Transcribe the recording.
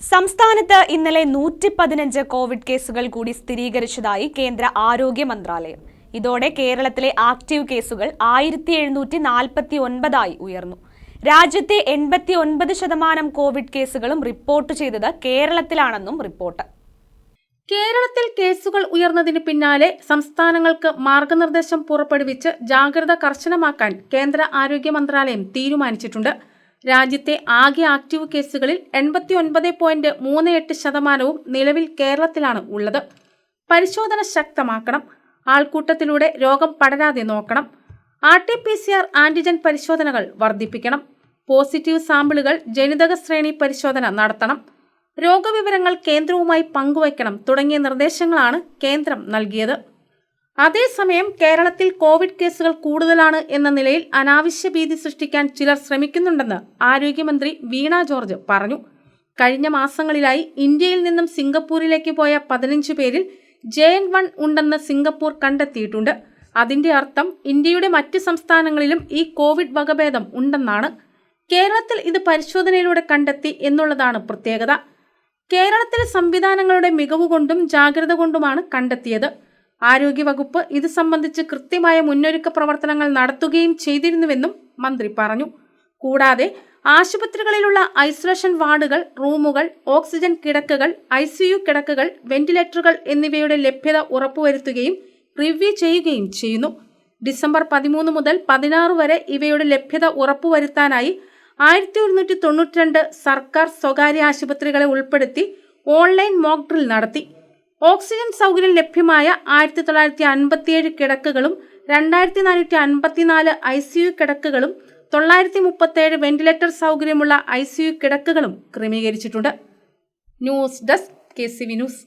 സംസ്ഥാനത്ത് ഇന്നലെ നൂറ്റി പതിനഞ്ച് കോവിഡ് കേസുകൾ കൂടി സ്ഥിരീകരിച്ചതായി കേന്ദ്ര ആരോഗ്യ മന്ത്രാലയം. ഇതോടെ കേരളത്തിലെ ആക്റ്റീവ് കേസുകൾ ആയിരത്തി എഴുന്നൂറ്റി നാൽപ്പത്തി ഒൻപതായി ഉയർന്നു. രാജ്യത്തെ എൺപത്തി ഒൻപത് ശതമാനം കോവിഡ് കേസുകളും റിപ്പോർട്ട് ചെയ്തത് കേരളത്തിലാണെന്നും റിപ്പോർട്ട്. കേരളത്തിൽ കേസുകൾ ഉയർന്നതിന് പിന്നാലെ സംസ്ഥാനങ്ങൾക്ക് മാർഗനിർദ്ദേശം പുറപ്പെടുവിച്ച് ജാഗ്രത കർശനമാക്കാൻ കേന്ദ്ര ആരോഗ്യ മന്ത്രാലയം തീരുമാനിച്ചിട്ടുണ്ട്. രാജ്യത്തെ ആകെ ആക്റ്റീവ് കേസുകളിൽ എൺപത്തി ഒൻപത് പോയിന്റ് മൂന്ന് എട്ട് ശതമാനവും നിലവിൽ കേരളത്തിലാണ് ഉള്ളത്. പരിശോധന ശക്തമാക്കണം. ആൾക്കൂട്ടത്തിലൂടെ രോഗം പടരാതെ നോക്കണം. R T P C R antigen പരിശോധനകൾ വർദ്ധിപ്പിക്കണം. പോസിറ്റീവ് സാമ്പിളുകൾ ജനിതക ശ്രേണി പരിശോധന നടത്തണം. രോഗവിവരങ്ങൾ കേന്ദ്രവുമായി പങ്കുവയ്ക്കണം തുടങ്ങിയ നിർദ്ദേശങ്ങളാണ് കേന്ദ്രം നൽകിയത്. അതേസമയം കേരളത്തിൽ കോവിഡ് കേസുകൾ കൂടുതലാണ് എന്ന നിലയിൽ അനാവശ്യ ഭീതി സൃഷ്ടിക്കാൻ ചിലർ ശ്രമിക്കുന്നുണ്ടെന്ന് ആരോഗ്യമന്ത്രി വീണ ജോർജ് പറഞ്ഞു. കഴിഞ്ഞ മാസങ്ങളിലായി ഇന്ത്യയിൽ നിന്നും സിംഗപ്പൂരിലേക്ക് പോയ പതിനഞ്ച് പേരിൽ ജെ എൻ വൺ ഉണ്ടെന്ന് സിംഗപ്പൂർ കണ്ടെത്തിയിട്ടുണ്ട്. അതിന്റെ അർത്ഥം ഇന്ത്യയുടെ മറ്റ് സംസ്ഥാനങ്ങളിലും ഈ കോവിഡ് വകഭേദം ഉണ്ടെന്നാണ്. കേരളത്തിൽ ഇത് പരിശോധനയിലൂടെ കണ്ടെത്തി എന്നുള്ളതാണ് പ്രത്യേകത. കേരളത്തിലെ സംവിധാനങ്ങളുടെ മികവുകൊണ്ടും ജാഗ്രത കൊണ്ടുമാണ് കണ്ടെത്തിയത്. ആരോഗ്യവകുപ്പ് ഇത് സംബന്ധിച്ച് കൃത്യമായ മുന്നൊരുക്ക പ്രവർത്തനങ്ങൾ നടത്തുകയും ചെയ്തിരുന്നുവെന്നും മന്ത്രി പറഞ്ഞു. കൂടാതെ ആശുപത്രികളിലുള്ള ഐസൊലേഷൻ വാർഡുകൾ റൂമുകൾ ഓക്സിജൻ കിടക്കകൾ ഐ കിടക്കകൾ വെന്റിലേറ്ററുകൾ എന്നിവയുടെ ലഭ്യത ഉറപ്പുവരുത്തുകയും റിവ്യൂ ചെയ്യുകയും ചെയ്യുന്നു. ഡിസംബർ പതിമൂന്ന് മുതൽ പതിനാറ് വരെ ഇവയുടെ ലഭ്യത ഉറപ്പുവരുത്താനായി ആയിരത്തി ഒരുന്നൂറ്റി തൊണ്ണൂറ്റിരണ്ട് സർക്കാർ സ്വകാര്യ ആശുപത്രികളെ ഉൾപ്പെടുത്തി ഓൺലൈൻ മോക്ക് ഡ്രിൽ നടത്തി. ഓക്സിജൻ സൗകര്യം ലഭ്യമായ ആയിരത്തി തൊള്ളായിരത്തി അൻപത്തിയേഴ് കിടക്കുകളും രണ്ടായിരത്തി നാനൂറ്റി അൻപത്തിനാല് ഐ സി യു കിടക്കുകളും തൊള്ളായിരത്തി മുപ്പത്തേഴ് വെന്റിലേറ്റർ സൗകര്യമുള്ള ഐ സി യു കിടക്കുകളും ക്രമീകരിച്ചിട്ടുണ്ട്. News desk K C V news.